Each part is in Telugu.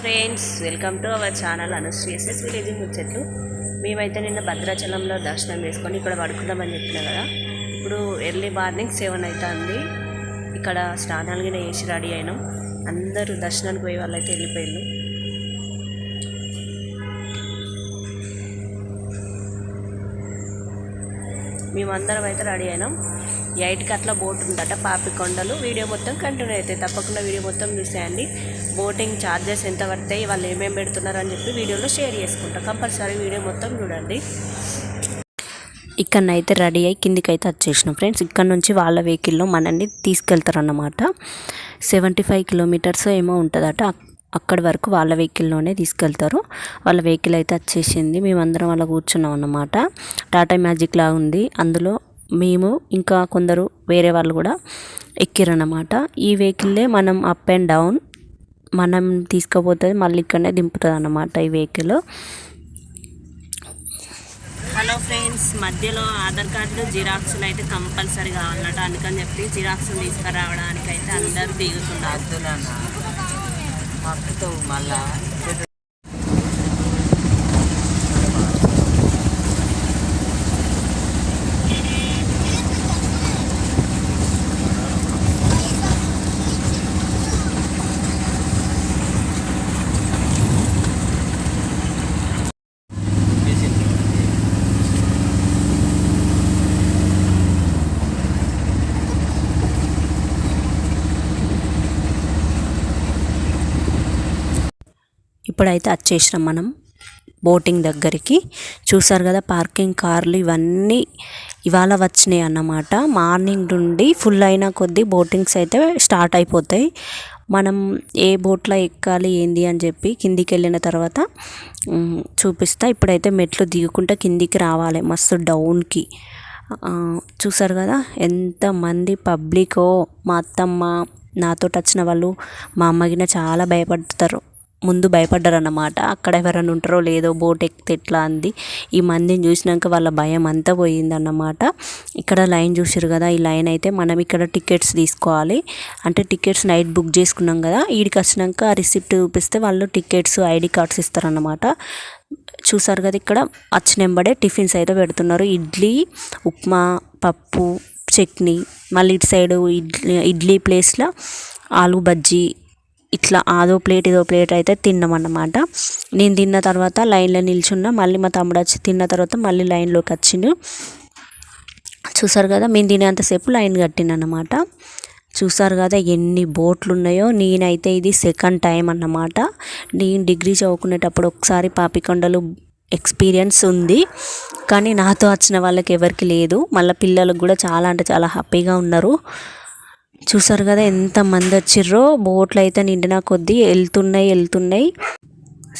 Friends welcome to our channel Anushri SS village ముచ్చట్లు. మేమైతే నిన్న భద్రాచలంలో దర్శనం చేసుకొని ఇక్కడ పడుకుందామని చెప్పినా కదా. ఇప్పుడు ఎర్లీ మార్నింగ్ సెవెన్ అవుతుంది ఇక్కడ స్నానాలు గిన వేసి రెడీ అయినాం. అందరూ దర్శనానికి పోయే వాళ్ళైతే వెళ్ళిపోయారు మేమందరం అయితే రెడీ అయినాం. ఎయిట్కి అట్లా బోట్ ఉందట పాపికొండలు. వీడియో మొత్తం కంటిన్యూ అవుతాయి. తప్పకుండా వీడియో మొత్తం చూసేయండి. బోటింగ్ ఛార్జెస్ ఎంత పడతాయి వాళ్ళు ఏమేమి పెడుతున్నారు అని చెప్పి వీడియోలో షేర్ చేసుకుంటాం. కంపల్సరీ వీడియో మొత్తం చూడండి. ఇక్కడనైతే రెడీ అయ్యి కిందికి అయితే వచ్చేసినాం ఫ్రెండ్స్. ఇక్కడ నుంచి వాళ్ళ వెహికల్లో మనల్ని తీసుకెళ్తారన్నమాట. సెవెంటీ ఫైవ్ కిలోమీటర్స్ ఏమో ఉంటుందట. అక్కడి వరకు వాళ్ళ వెహికల్లోనే తీసుకెళ్తారు. వాళ్ళ వెహికల్ అయితే వచ్చేసింది. మేమందరం అలా కూర్చున్నాం అన్నమాట. టాటా మ్యాజిక్ లా ఉంది. అందులో మేము ఇంకా కొందరు వేరే వాళ్ళు కూడా ఎక్కిరన్నమాట. ఈ వెహికల్లే మనం అప్ అండ్ డౌన్ మనం తీసుకుపోతుంది మళ్ళీ ఇక్కడనే దింపుతుంది అన్నమాట ఈ వెహికల్. హలో ఫ్రెండ్స్ మధ్యలో ఆధార్ కార్డు జిరాక్స్లు అయితే కంపల్సరీ కావాలన్నట్టు అందుకని చెప్పి జిరాక్స్ తీసుకురావడానికి అయితే అందరూ దిగుతున్నారు. మళ్ళా ఇప్పుడైతే వచ్చేసినాం మనం. బోటింగ్ దగ్గరికి. చూసారు కదా పార్కింగ్ కార్లు ఇవన్నీ ఇవాళ వచ్చినాయి అన్నమాట. మార్నింగ్ నుండి ఫుల్ అయిన కొద్దీ బోటింగ్స్ అయితే స్టార్ట్ అయిపోతాయి. మనం ఏ బోట్లో ఎక్కాలి ఏంది అని చెప్పి కిందికి వెళ్ళిన తర్వాత చూపిస్తా. ఇప్పుడైతే మెట్లు దిగుకుంటే కిందికి రావాలి మస్తు డౌన్కి. చూసారు కదా ఎంతమంది పబ్లికో మా అత్తమ్మ నాతో వచ్చిన వాళ్ళు మా అమ్మగిన చాలా భయపడతారు. ముందు భయపడ్డారన్నమాట. అక్కడ ఎవరైనా ఉంటారో లేదో బోట్ ఎక్కితే ఎట్లా అంది. ఈ మందిని చూసినాక వాళ్ళ భయం అంతా పోయిందన్నమాట. ఇక్కడ లైన్ చూసారు కదా ఈ లైన్ అయితే మనం ఇక్కడ టికెట్స్ తీసుకోవాలి. అంటే టికెట్స్ నైట్ బుక్ చేసుకున్నాం కదా ఈడికి వచ్చినాక ఆ రిసిప్ట్ చూపిస్తే వాళ్ళు టికెట్స్ ఐడి కార్డ్స్ ఇస్తారన్నమాట. చూసారు కదా ఇక్కడ వచ్చినెంబడే టిఫిన్స్ అయితే పెడుతున్నారు. ఇడ్లీ ఉప్మా పప్పు చట్నీ మళ్ళీ ఇటు సైడు ఇడ్లీ ఇడ్లీ ప్లేస్లో ఆలు బజ్జీ ఇట్లా అదో ప్లేట్ ఇదో ప్లేట్ అయితే తిన్నామన్నమాట. నేను తిన్న తర్వాత లైన్లో నిల్చున్నా. మళ్ళీ మా తమ్ముడు వచ్చి తిన్న తర్వాత మళ్ళీ లైన్లోకి వచ్చిండు. చూసారు కదా మేము తినేంతసేపు లైన్ కట్టినమాట చూసారు కదా ఎన్ని బోట్లు ఉన్నాయో నేనైతే ఇది సెకండ్ టైం అన్నమాట. నేను డిగ్రీ చదువుకునేటప్పుడు ఒకసారి పాపికొండలు ఎక్స్పీరియన్స్ ఉంది. కానీ నాతో వచ్చిన వాళ్ళకి ఎవరికి లేదు. మళ్ళీ పిల్లలకు కూడా చాలా అంటే చాలా హ్యాపీగా ఉన్నారు. చూసారు కదా ఎంతమంది వచ్చిర్రో? బోట్లు అయితే నిండిన కొద్దీ వెళ్తున్నాయి వెళ్తున్నాయి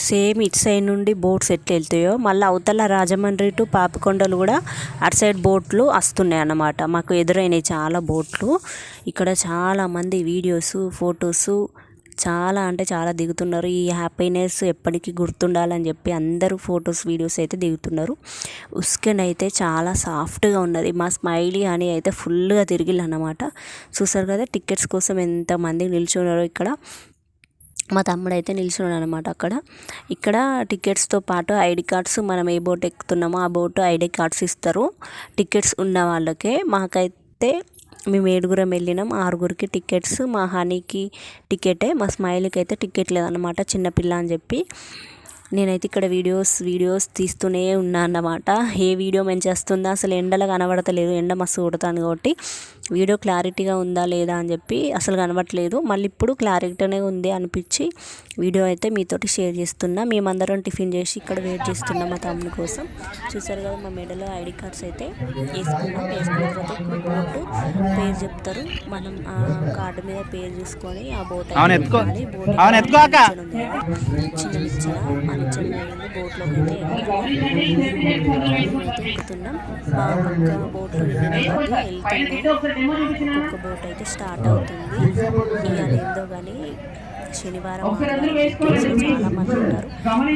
సేమ్ ఇటు సైడ్ నుండి బోట్స్ ఎట్లా వెళ్తాయో మళ్ళీ అవతల రాజమండ్రి టు పాపికొండలు కూడా అటు సైడ్ బోట్లు వస్తున్నాయి అన్నమాట. మాకు ఎదురైనాయి చాలా బోట్లు. ఇక్కడ చాలామంది వీడియోసు వీడియోస్ ఫొటోస్ చాలా అంటే చాలా దిగుతున్నారు. ఈ హ్యాపీనెస్ ఎప్పటికీ గుర్తుండాలని చెప్పి అందరూ ఫొటోస్ వీడియోస్ అయితే దిగుతున్నారు. ఉస్కెన్ అయితే చాలా సాఫ్ట్గా ఉన్నది. మా స్మైలీ అని అయితే ఫుల్గా తిరిగిళ్ళు అనమాట చూసారు కదా టికెట్స్ కోసం ఎంతమంది నిల్చున్నారో ఇక్కడ. మా తమ్ముడు అయితే నిల్చున్నాడు అనమాట అక్కడ. ఇక్కడ టికెట్స్తో పాటు ఐడి కార్డ్స్ మనం ఏ బోట్ ఎక్కుతున్నామో ఆ బోట్ ఐడి కార్డ్స్ ఇస్తారు. టికెట్స్ ఉన్న వాళ్ళకే మాకైతే మేము ఏడుగురం వెళ్ళినాం. ఆరుగురికి టికెట్స్. మా హనీకి టికెటే. మా స్మైల్కి అయితే టికెట్ లేదన్నమాట. చిన్నపిల్ల అని చెప్పి. నేనైతే ఇక్కడ వీడియోస్ వీడియోస్ తీస్తూనే ఉన్నా అన్నమాట. ఏ వీడియో మంచి వస్తుందా అసలు ఎండలో కనబడతలేదు. ఎండ మస్తు కొడుతుంది కాబట్టి వీడియో క్లారిటీగా ఉందా లేదా అని చెప్పి అసలు కనబడట్లేదు. మళ్ళీ ఇప్పుడు క్లారిటీనే ఉంది అనిపించి వీడియో అయితే మీతోటి షేర్ చేస్తున్నా. మేమందరం టిఫిన్ చేసి ఇక్కడ వెయిట్ చేస్తున్నాం మా తమ్ముని కోసం. చూసారు కదా మా మెడలో ఐడి కార్డ్స్ అయితే వేసుకున్నాం. వేసుకున్న తర్వాత పేరు చెప్తారు. మనం ఆ కార్డు మీద పేరు చూసుకొని ఆ బోట్. బోట్. చిన్న ఆ నిచ్చెన మీద బోట్లోకి అయితే అయితే ఎక్కుతున్నాం మా పక్క బోట్లో వెళ్తున్నాం ఒక్కొక్క బోట్ అయితే స్టార్ట్ అవుతుంది. ఇవాళ కానీ శనివారం ఆదివారం చాలా మంది ఉంటారు.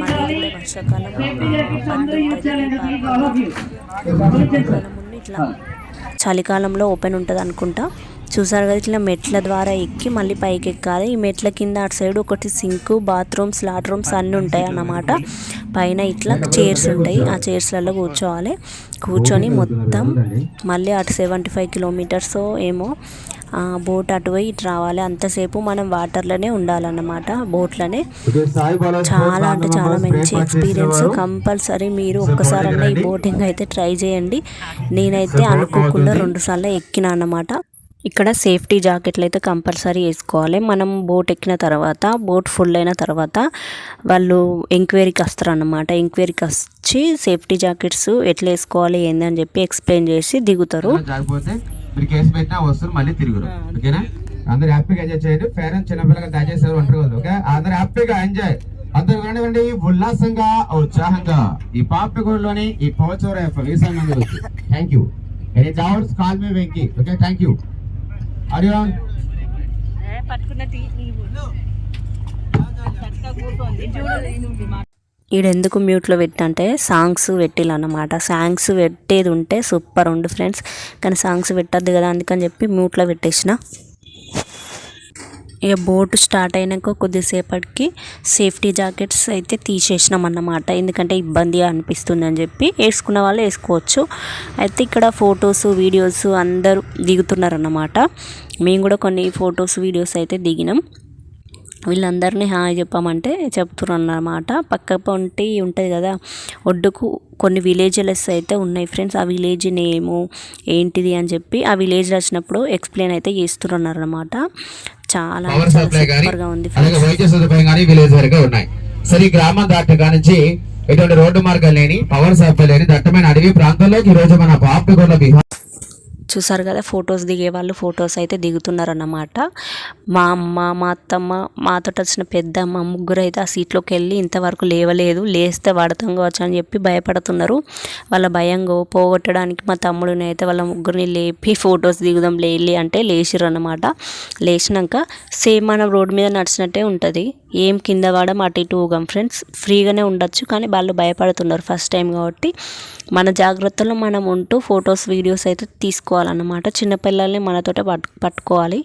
మళ్ళీ కూడా వర్షాకాలం ఆ, ఉంటుంది ఎండాకాలం ఇట్లా చలికాలంలో ఓపెన్ ఉంటుంది అనుకుంటా చూసారు కదా ఇట్లా మెట్ల ద్వారా ఎక్కి మళ్ళీ పైకి ఎక్కాలి. ఈ మెట్ల కింద అటు సైడ్ ఒకటి సింక్ బాత్రూమ్స్ లాట్ రూమ్స్ అన్నీ ఉంటాయి అన్నమాట. పైన ఇట్లా చైర్స్ ఉంటాయి. ఆ చైర్స్లలో కూర్చోవాలి. కూర్చొని మొత్తం మళ్ళీ అటు సెవెంటీ ఫైవ్ కిలోమీటర్స్ ఏమో బోట్ అటు పోయి ఇటు రావాలి. అంతసేపు మనం వాటర్లోనే ఉండాలన్నమాట బోట్లోనే. చాలా అంటే చాలా మంచి ఎక్స్పీరియన్స్. కంపల్సరీ మీరు ఒక్కసారన్నా ఈ బోటింగ్ అయితే ట్రై చేయండి. నేనైతే అనుకోకుండా రెండు సార్లు ఎక్కినా అన్నమాట. ఇక్కడ సేఫ్టీ జాకెట్లు అయితే కంపల్సరీ వేసుకోవాలి. మనం బోట్ ఎక్కిన తర్వాత బోట్ ఫుల్ అయిన తర్వాత వాళ్ళు ఎంక్వైరీకి వస్తారన్నమాట ఎంక్వైరీకి వచ్చి సేఫ్టీ జాకెట్స్ ఎట్లా వేసుకోవాలి ఏందని చెప్పి ఎక్స్ప్లెయిన్ చేసి దిగుతారు. జారిపోతే మీరు కేసు పెట్టినా వస్తువులు మళ్ళీ తిరుగురు. ఓకేనా? అందరు హ్యాపీగా ఎంజాయ్ చేయండి. పేరెంట్స్ చిన్నపిల్లగా దయచేసి ఒంటరి వాళ్ళు ఓకే? అందరు హ్యాపీగా ఎంజాయ్. అందరూ కానివ్వండి ఉల్లాసంగా ఉత్సాహంగా. ఈ పాపిగూడలోని ఈ పవచూర thank you any doubts call me Venky okay thank you అడిగాన్. ఈడెందుకు మ్యూట్లో పెట్టంటే సాంగ్స్ పెట్టిల్లన్నమాట. సాంగ్స్ పెట్టేది ఉంటే సూపర్ ఉండు ఫ్రెండ్స్. కానీ సాంగ్స్ పెట్టద్దు కదా అందుకని చెప్పి మ్యూట్లో పెట్టేసిన. ఇక బోట్ స్టార్ట్ అయినాక కొద్దిసేపటికి సేఫ్టీ జాకెట్స్ అయితే తీసేసినాం అన్నమాట. ఎందుకంటే ఇబ్బంది అనిపిస్తుంది అని చెప్పి వేసుకున్న వాళ్ళు వేసుకోవచ్చు. అయితే ఇక్కడ ఫొటోస్ వీడియోస్ అందరూ దిగుతున్నారన్నమాట మేము కూడా కొన్ని ఫొటోస్ వీడియోస్ అయితే దిగినాం. వీళ్ళందరినీ హాయ్ చెప్పామంటే చెప్తున్నారు అన్నమాట పక్క పొంటి ఉంటుంది కదా ఒడ్డుకు కొన్ని విలేజెస్ అయితే ఉన్నాయి ఫ్రెండ్స్ ఆ విలేజ్ నేము ఏంటిది అని చెప్పి ఆ విలేజ్ వచ్చినప్పుడు ఎక్స్ప్లెయిన్ అయితే చేస్తున్నారు అనమాట చాలా సూపర్గా ఉంది సరే ఈ గ్రామం దాటగా నుంచి ఎటువంటి రోడ్డు మార్గాలు లేని పవర్ సప్లై లేని దట్టమైన అడవి ప్రాంతంలోకి ఈ రోజు మన పాపిగూడ బిహార్ చూసారు కదా ఫొటోస్ దిగే వాళ్ళు ఫొటోస్ అయితే దిగుతున్నారన్నమాట. మా అమ్మ మా అత్తమ్మ మాతో వచ్చిన పెద్దమ్మ ముగ్గురు అయితే ఆ సీట్లోకి వెళ్ళి ఇంతవరకు లేవలేదు లేస్తే పడతాం కావచ్చు అని చెప్పి భయపడుతున్నారు. వాళ్ళ భయంగా పోగొట్టడానికి మా తమ్ముడిని అయితే వాళ్ళ ముగ్గురిని లేపి ఫొటోస్ దిగుదాం లేలి అంటే లేచిరు అనమాట లేచినాక సేమ్ మనం రోడ్డు మీద నడిచినట్టే ఉంటుంది. ఏం కింద పడం అటు ఇటు ఊగం ఫ్రెండ్స్. ఫ్రీగానే ఉండొచ్చు కానీ వాళ్ళు భయపడుతున్నారు ఫస్ట్ టైం కాబట్టి. మన జాగ్రత్తలో మనం ఉంటూ ఫొటోస్ వీడియోస్ అయితే తీసుకో పట్టుకోవాలన్నమాట. చిన్నపిల్లల్ని మనతోటే పట్టు పట్టుకోవాలి.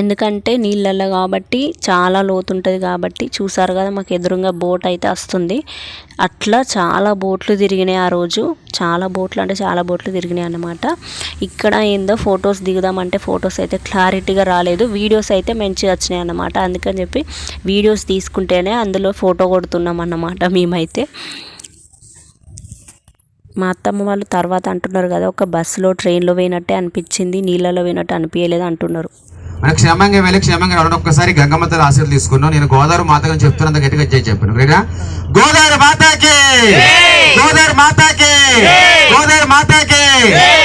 ఎందుకంటే నీళ్ళల్లో కాబట్టి చాలా లోతు ఉంటుంది కాబట్టి చూసారు కదా మాకు ఎదురుగా బోట్ అయితే వస్తుంది. అట్లా చాలా బోట్లు తిరిగినాయి ఆ రోజు. చాలా బోట్లు అంటే చాలా బోట్లు తిరిగినాయి అన్నమాట. ఇక్కడ ఏందో ఫొటోస్ దిగుదామంటే ఫొటోస్ అయితే క్లారిటీగా రాలేదు. వీడియోస్ అయితే మంచిగా వచ్చినాయి అన్నమాట. అందుకని చెప్పి వీడియోస్ తీసుకుంటేనే అందులో ఫోటో కొడుతున్నాం అన్నమాట మేమైతే. మా అత్తమ్మ వాళ్ళు తర్వాత అంటున్నారు కదా ఒక బస్సులో ట్రైన్లో పోయినట్టే అనిపించింది నీళ్ళలో పోయినట్టు అనిపించలేదు అంటున్నారు. మన క్షేమంగా వెళ్ళి క్షేమంగా రావడం ఒక్కసారి గంగమ్మ తల్లి ఆశీర్వాదం తీసుకున్నాం. నేను గోదావరి మాతగా చెప్తున్నంత గట్టిగా జై చెప్పాను. రైనా గోదావరి మాతాకి! గోదావరి మాతాకి! గోదావరి మాతాకి!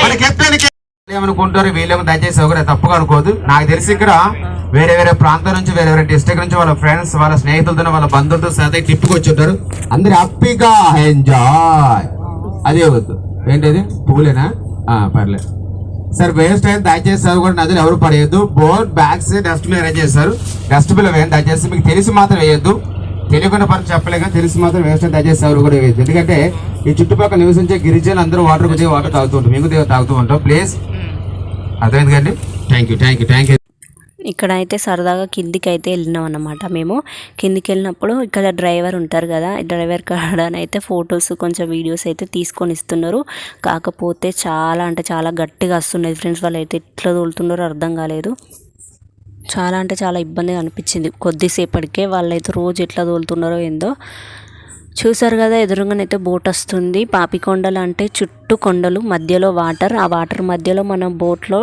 మన కెప్టెన్కి ఏమనుకుంటారు? వీళ్ళేమో దయచేసి ఒకరే తప్పుగా అనుకోదు నాకు తెలిసి ఇక్కడ వేరే వేరే ప్రాంతం నుంచి వేరే వేరే డిస్ట్రిక్ట్ నుంచి వాళ్ళ ఫ్రెండ్స్ వాళ్ళ స్నేహితులతో వాళ్ళ బంధువులతో సదా తిప్పుకొచ్చి ఉంటారు. అందరు హ్యాపీగా ఎంజాయ్ అదే వద్దు ఏంటది? పూలేనా? ఆ, పర్లేదు సార్ వేస్ట్ అయితే దయచేసి సార్ కూడా నదులు ఎవరు పడేయద్దు. బోర్డ్ బ్యాగ్స్ డస్ట్బిన్ అరేంజ్ చేశారు డస్ట్బిన్ వేయండి దయచేసి. మీకు తెలిసి మాత్రం వేయద్దు. తెలియకుండా పని చెప్పలేక తెలిసి మాత్రం వేస్ట్ అయితే దయచేసి ఎవరు కూడా వేయద్దు. ఎందుకంటే ఈ చుట్టుపక్కల నివసించే గిరిజనులు అందరూ వాటర్ కొద్దిగా వాటర్ తాగుతూ ఉంటాం మీకు తాగుతూ ఉంటాం. ప్లీజ్. అర్థమైంది కండి thank you thank you thank you ఇక్కడ అయితే సరదాగా కిందికి అయితే వెళ్ళినాం అన్నమాట మేము. కిందికి వెళ్ళినప్పుడు ఇక్కడ డ్రైవర్ ఉంటారు కదా డ్రైవర్ కాడనైతే ఫొటోస్ కొంచెం వీడియోస్ అయితే తీసుకొని ఇస్తున్నారు. కాకపోతే చాలా అంటే చాలా గట్టిగా వస్తున్నాయి ఫ్రెండ్స్ వాళ్ళు అయితే ఎట్లా తోలుతున్నారో అర్థం కాలేదు. చాలా అంటే చాలా ఇబ్బందిగా అనిపించింది. కొద్దిసేపటికే వాళ్ళైతే రోజు ఎట్లా తోలుతున్నారో ఏందో చూసారు కదా ఎదురుగానైతే బోట్ వస్తుంది. పాపికొండలు అంటే చుట్టూ కొండలు మధ్యలో వాటర్. ఆ వాటర్ మధ్యలో మనం బోట్లో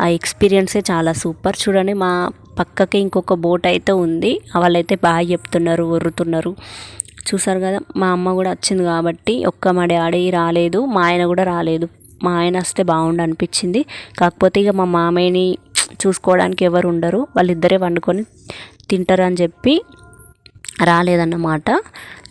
ఆ ఎక్స్పీరియన్సే చాలా సూపర్. చూడండి మా పక్కకి ఇంకొక బోట్ అయితే ఉంది. వాళ్ళైతే బాగా చెప్తున్నారు ఒర్రుతున్నారు చూసారు కదా మా అమ్మ కూడా వచ్చింది కాబట్టి ఒక్క మా డాడీ రాలేదు మా ఆయన కూడా రాలేదు. మా ఆయన వస్తే బాగుండు అనిపించింది. కాకపోతే ఇక మా మామయ్యని చూసుకోవడానికి ఎవరు ఉండరు. వాళ్ళిద్దరే వండుకొని తింటారని చెప్పి రాలేదన్నమాట.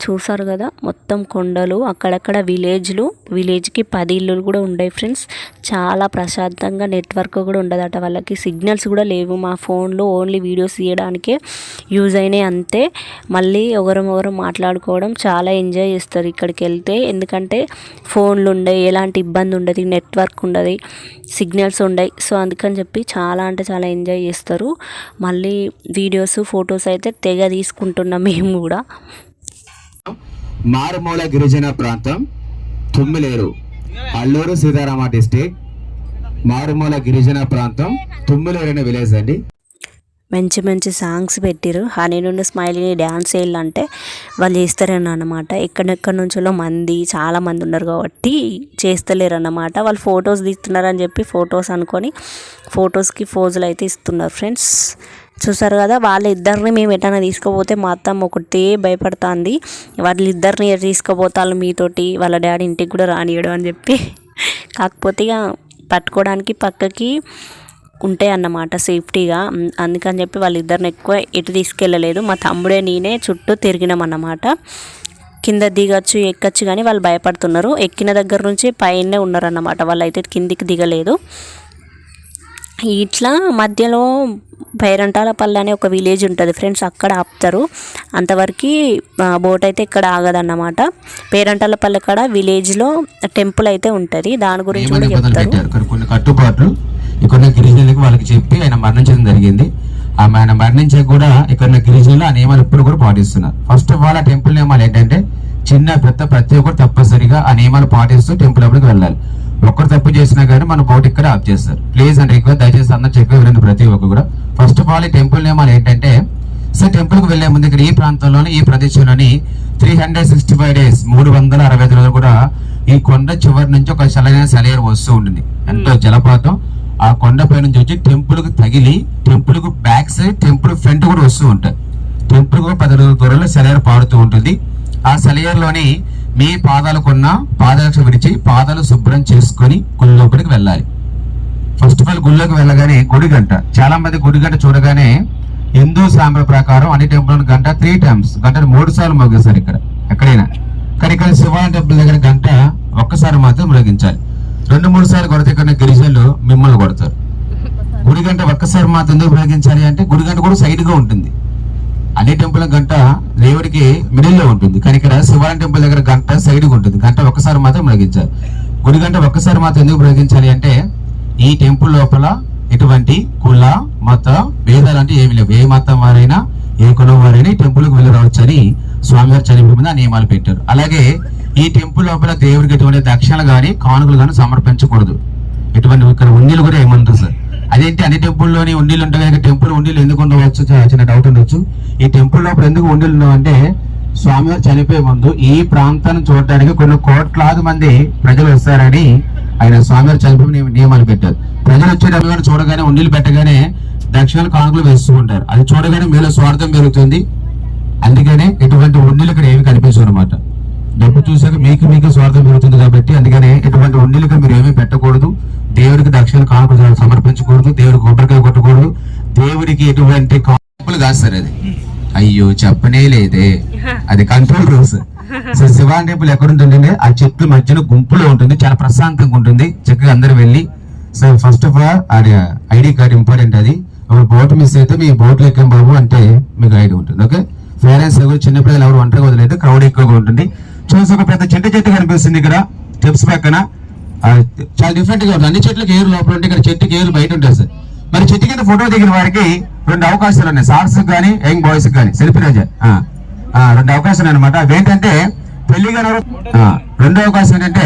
చూసారు కదా మొత్తం కొండలు అక్కడక్కడ విలేజ్లు విలేజ్కి పది ఇల్లులు కూడా ఉండే ఫ్రెండ్స్. చాలా ప్రశాంతంగా నెట్వర్క్ కూడా ఉండదట. వాళ్ళకి సిగ్నల్స్ కూడా లేవు. మా ఫోన్లో ఓన్లీ వీడియోస్ తీయడానికే యూజ్ అయినాయి అంతే. మళ్ళీ ఒకరం ఒకరం మాట్లాడుకోవడం చాలా ఎంజాయ్ చేస్తారు ఇక్కడికి వెళ్తే. ఎందుకంటే ఫోన్లు ఉండవు ఎలాంటి ఇబ్బంది ఉండదు నెట్వర్క్ ఉండదు సిగ్నల్స్ ఉండవు సో అందుకని చెప్పి చాలా అంటే చాలా ఎంజాయ్ చేస్తారు. మళ్ళీ వీడియోస్ ఫొటోస్ అయితే తెగ తీసుకుంటున్నాం మేము కూడా. మారుమూల గిరిజన ప్రాంతం తుమ్మిలేరు. అల్లూరు సీతారామ డిస్టిక్ మారుమూల గిరిజన ప్రాంతం తుమ్మిలేరు విలేజ్ అండి. మంచి మంచి సాంగ్స్ పెట్టిరు. హనీ నుండి స్మైలీని డ్యాన్స్ వేయాలంటే వాళ్ళు చేస్తారని అన్నమాట ఎక్కడెక్కడి నుంచో మంది చాలా మంది ఉన్నారు కాబట్టి చేస్తలేరు అన్నమాట వాళ్ళు ఫొటోస్ తీస్తున్నారని చెప్పి ఫొటోస్ అనుకొని ఫొటోస్కి ఫోజులు అయితే ఇస్తున్నారు ఫ్రెండ్స్. చూసారు కదా వాళ్ళిద్దరిని మేము ఎటైనా తీసుకుపోతే మా అత్తమ్మ ఒకటే భయపడుతుంది. వాళ్ళిద్దరిని తీసుకుపోతారు మీతోటి? వాళ్ళ డాడీ ఇంటికి కూడా రానియడు అని చెప్పి. కాకపోతే ఇక పట్టుకోవడానికి పక్కకి ఉంటాయి అన్నమాట సేఫ్టీగా. అందుకని చెప్పి వాళ్ళిద్దరిని ఎక్కువ ఎటు తీసుకెళ్ళలేదు. మా తమ్ముడే నేనే చుట్టూ తిరిగినాం అన్నమాట. కింద దిగచ్చు ఎక్కచ్చు కానీ వాళ్ళు భయపడుతున్నారు. ఎక్కిన దగ్గర నుంచి పైనే ఉన్నారన్నమాట. వాళ్ళు అయితే కిందికి దిగలేదు. ఇట్లా మధ్యలో పైరంటాలపల్లి అనే ఒక విలేజ్ ఉంటుంది. ఫ్రెండ్స్ అక్కడ ఆపుతారు. అంతవరకు బోట్ అయితే ఇక్కడ ఆగదన్నమాట. పేరంటాలపల్లి కాడ విలేజ్లో టెంపుల్ అయితే ఉంటుంది. దాని గురించి కూడా చెప్తారు. కొన్ని కట్టుబాట్లు ఇక్కడ గిరిజనులకు వాళ్ళకి చెప్పి ఆయన మరణించడం జరిగింది. ఆమె ఆయన మరణించే కూడా ఇక్కడ గిరిజనులు ఆ నియమాలు ఇప్పుడు కూడా పాటిస్తున్నారు. ఫస్ట్ ఆఫ్ ఆల్ ఆ టెంపుల్ నియమాలు ఏంటంటే చిన్న పెద్ద ప్రతి ఒక్కరు తప్పనిసరిగా ఆ నియమాలు పాటిస్తూ టెంపుల్ లోపలికి వెళ్ళాలి. ఒక్కరు తప్పు చేసినా కానీ మన బోట్ ఇక్కడ ఆఫ్ చేస్తారు. ప్లీజ్ అండ్ రిక్వెస్ట్ దయచేసి అందరూ చెప్పి వినండి ప్రతి ఒక్కరు కూడా. ఫస్ట్ ఆఫ్ ఆల్ ఈ టెంపుల్ నియమాలు ఏంటంటే సో టెంపుల్కు వెళ్ళే ముందు ఇక్కడ ఈ ప్రాంతంలోని ఈ ప్రదేశంలోని three hundred sixty five days మూడు వందల అరవై ఐదు రోజులు కూడా ఈ కొండ చివరి నుంచి ఒక చల్లైన సెలయేరు వస్తూ ఉంటుంది. ఎంతో జలపాతం. ఆ కొండపై నుంచి వచ్చి టెంపుల్కు తగిలి టెంపుల్కు బ్యాక్ సైడ్ టెంపుల్ ఫ్రంట్ కూడా వస్తూ ఉంటాయి. టెంపుల్కు పది రోజుల దూరంలో సెలయేరు పారుతూ ఉంటుంది. ఆ సెలయేరులోని మీ పాదాలకున్న పాదరక్ష విడిచి పాదాలు శుభ్రం చేసుకొని గుడి లోపలికి వెళ్ళాలి. ఫస్ట్ ఆఫ్ ఆల్ గుళ్ళోకి వెళ్ళగానే గుడి గంట. చాలా మంది గుడి గంట చూడగానే హిందూ సాంప్రదాయ ప్రకారం అన్ని టెంపుల్ గంట త్రీ టైమ్స్ గంట మూడు సార్లు మోగిస్తారు ఇక్కడ. ఎక్కడైనా. కానీ ఇక్కడ శివాలయం టెంపుల్ దగ్గర గంట ఒక్కసారి మాత్రం మ్రోగించాలి రెండు మూడు సార్లు కొడితే ఇక్కడ గిరిజనులు మిమ్మల్ని కొడతారు. గుడి గంట ఒక్కసారి మాత్రం ఎందుకు ఉపయోగించాలి అంటే గుడి గంట కూడా సైడ్గా ఉంటుంది. అన్ని టెంపుల్ గంట దేవుడికి మిడిల్లో ఉంటుంది. కానీ ఇక్కడ శివాలయం టెంపుల్ దగ్గర గంట సైడ్ ఉంటుంది. గంట ఒక్కసారి మాత్రం మ్రోగించాలి గుడి గంట ఒక్కసారి మాత్రం ఎందుకు మ్రోగించాలి అంటే ఈ టెంపుల్ లోపల ఎటువంటి కుల మత భేదాలు అంటే ఏమి లేవు. ఏ మతం వారైనా ఏ కులం వారైనా ఈ టెంపుల్కి వెళ్ళి రావచ్చు అని స్వామివారు చనిపోయిన మీద నియమాలు పెట్టారు. అలాగే ఈ టెంపుల్ లోపల దేవుడికి ఎటువంటి దక్షిణలు కానీ కానుకలు కానీ సమర్పించకూడదు. ఎటువంటి ఇక్కడ ఉండీలు కూడా ఏమంటారు సార్. అదేంటి? అన్ని టెంపుల్లోని ఉండీలు ఉంటాయి కనుక టెంపుల్ ఉండీలు ఎందుకు ఉండవచ్చు? చిన్న డౌట్ ఉండొచ్చు. ఈ టెంపుల్ లోపల ఎందుకు ఉండీలు ఉండవంటే స్వామివారు చనిపోయే ముందు ఈ ప్రాంతాన్ని చూడటానికి కొన్ని కోట్లాది మంది ప్రజలు వస్తారని ఆయన స్వామివారు చనిపోయిన నియమాలు పెట్టారు. ప్రజలు వచ్చే రవివారు చూడగానే ఉండీలు పెట్టగానే దక్షిణాలు కానుకలు వేస్తూ ఉంటారు అది చూడగానే మీలో స్వార్థం పెరుగుతుంది. అందుకనే ఎటువంటి ఉండీలు ఇక్కడ ఏమి కనిపించవు అనమాట డబ్బు చూసాక మీకు మీకు స్వార్థం పెరుగుతుంది కాబట్టి అందుకనే ఎటువంటి ఉండీలకు మీరు ఏమీ పెట్టకూడదు. దేవుడికి దక్షిణ కానుకలు సమర్పించకూడదు. దేవుడికి కొబ్బరికాయ కొట్టకూడదు. దేవుడికి ఎటువంటి కానుకలు కాస్తారు అది. అయ్యో చెప్పనే లేదే. అది control rules so Shivan temple ఎక్కడ ఉంటుందండి ఆ చెట్ల మధ్యన గుంపులో ఉంటుంది. చాలా ప్రశాంతంగా ఉంటుంది. చక్కగా అందరు వెళ్ళి సో ఫస్ట్ ఆఫ్ ఆల్ అది ఐడి కార్డ్ ఇంపార్టెంట్ అది. ఒక బోట్ మిస్ అయితే మీ బోట్ ఎక్కాం బాబు అంటే మీకు ఐడి ఉంటుంది ఓకే పేరెంట్స్ ఎవరు చిన్నపిల్లలు ఎవరు ఒంటరిగా వదిలేదు క్రౌడ్ ఎక్కువగా ఉంటుంది. చూసి ఒక పెద్ద చెట్టు చెట్టు కనిపిస్తుంది ఇక్కడ. స్టెప్స్ పక్కన. చాలా డిఫరెంట్గా ఉంది. అన్ని చెట్లకి ఏరు లోపల ఉంటే ఇక్కడ చెట్టుకి ఏరు బయట ఉంటుంది సార్. మరి చెట్టు కింద ఫోటో దిగిన వారికి రెండు అవకాశాలు ఉన్నాయి. సార్స్ కానీ యంగ్ బాయ్స్ కానీ సెల్ఫీ రాజా. రెండు అవకాశాలు అనమాట అవేంటంటే పెళ్ళి గారు రెండో అవకాశం ఏంటంటే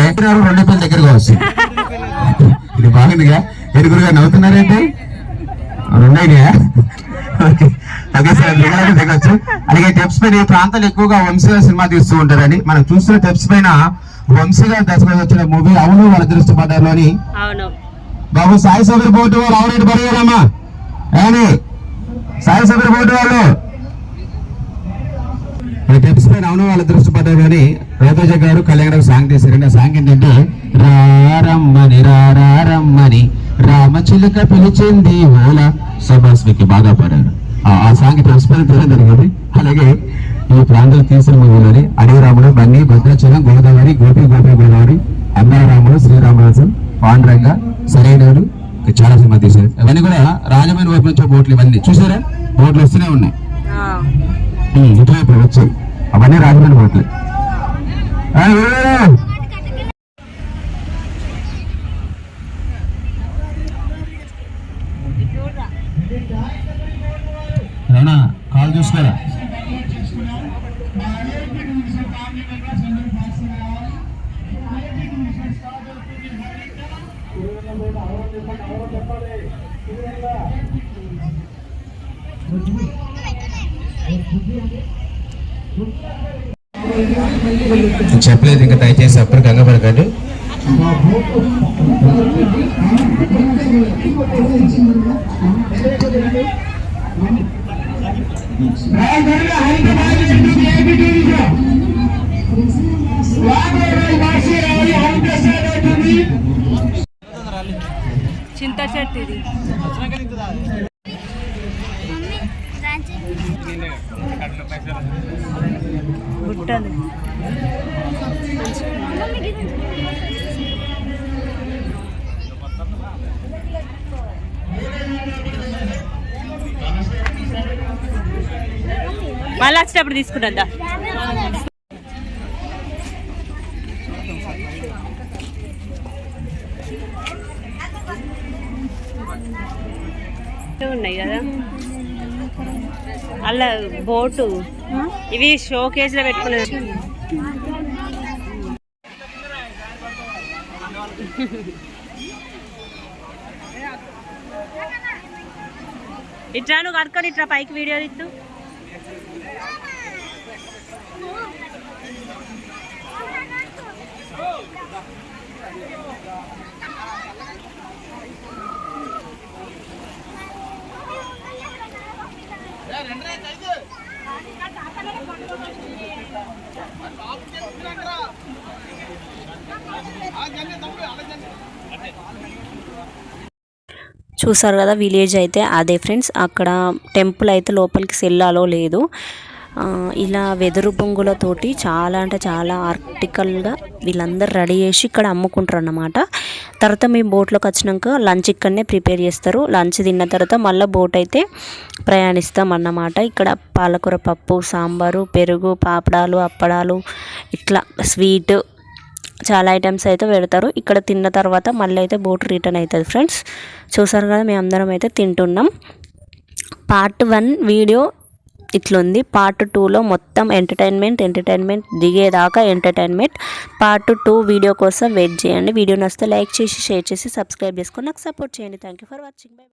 రెండు పిల్లల వారు కావచ్చు వస్తుంది ఇది బాగుందిగా. ఎరుగురుగా నవ్వుతున్నారేంటి? రెండైనాయా? ఓకే. ఓకే సార్ లింగాలకు దిగొచ్చు అలాగే టెప్స్ పైన ఈ ప్రాంతాలు ఎక్కువగా వంశీగా సినిమా తీస్తూ ఉంటారని మనం చూస్తున్న టెప్స్ పైన వంశీగా దశగా వచ్చిన మూవీ అవును వాళ్ళ దృష్టి పడ్డారులోని అవును. బాబు సాయి సబరి బోర్డు వాళ్ళు అవునండి పడగలమ్మా ఏని సాయి సబరి బోర్డు వాళ్ళు టెప్స్ పైన అవును వాళ్ళ దృష్టి పడ్డారు కానీ రవితేజ గారు కళ్యాణ్ సాంగ్ తీశారండి. ఆ సాంగ్ ఏంటంటే రారమ్మని రారమ్మని రామచిలుక పిలిచింది ఓల. సబాస్మికి బాగా పాడారు. ఆ- సాంగ్ తీయడం జరిగింది అలాగే ఈ ప్రాంతాలు తీసిన ఉన్నది అడవిరాముడు బన్నీ భద్రాచలం గోదావరి గోపి గోపి గోదావరి అమ్మారాముడు శ్రీరామరాజం పాండ్రంగ సరైనడు చాలా సినిమా తీశారు. ఇవన్నీ కూడా రాజమండ్రి వైపు నుంచి బోట్లు ఇవన్నీ. చూసారా? బోట్లు వస్తూనే ఉన్నాయి. ఇటువైపు వచ్చాయి. అవన్నీ రాజమండ్రి బోట్లు ఆ, ఎవరు? రానా కాల్ చూసుకోరా? చెప్పలేదు ఇంకా దయచేసి అప్పుడు గంగపడకండి చింత చెట్టు ఇది గుట్టది మళ్ళీ వచ్చేటప్పుడు తీసుకున్నద్దా ఉన్నాయి కదా. అలా బోటు. ఇవి షో కేజీలో పెట్టుకున్నారు ఇట్లా నువ్వు కనుక్కొని ఇట్లా పైకి వీడియో తీద్దు చూసారు కదా విలేజ్ అయితే అదే ఫ్రెండ్స్. అక్కడ టెంపుల్ అయితే లోపలికి సెల్లాలో లేదు. ఇలా వెదురు బొంగులతోటి చాలా అంటే చాలా ఆర్టికల్గా వీళ్ళందరూ రెడీ చేసి ఇక్కడ అమ్ముకుంటారు అన్నమాట తర్వాత మేము బోట్లోకి వచ్చినాక లంచ్ ఇక్కడనే ప్రిపేర్ చేస్తారు. లంచ్ తిన్న తర్వాత మళ్ళీ బోట్ అయితే ప్రయాణిస్తాం అన్నమాట ఇక్కడ పాలకూర పప్పు సాంబారు పెరుగు పాపడాలు అప్పడాలు ఇట్లా స్వీట్ చాలా ఐటమ్స్ అయితే పెడతారు. ఇక్కడ తిన్న తర్వాత మళ్ళీ అయితే బోట్ రిటర్న్ అవుతుంది ఫ్రెండ్స్ చూసారు కదా మేము అందరం అయితే తింటున్నాం. పార్ట్ వన్ వీడియో ఇట్లుంది. పార్ట్ టూలో మొత్తం ఎంటర్టైన్మెంట్ ఎంటర్టైన్మెంట్ దిగేదాకా ఎంటర్టైన్మెంట్ పార్ట్ టూ వీడియో కోసం వెయిట్ చేయండి. వీడియో నచ్చితే లైక్ చేసి షేర్ చేసి సబ్స్క్రైబ్ చేసుకొని నాకు సపోర్ట్ చేయండి. Thank you for watching bye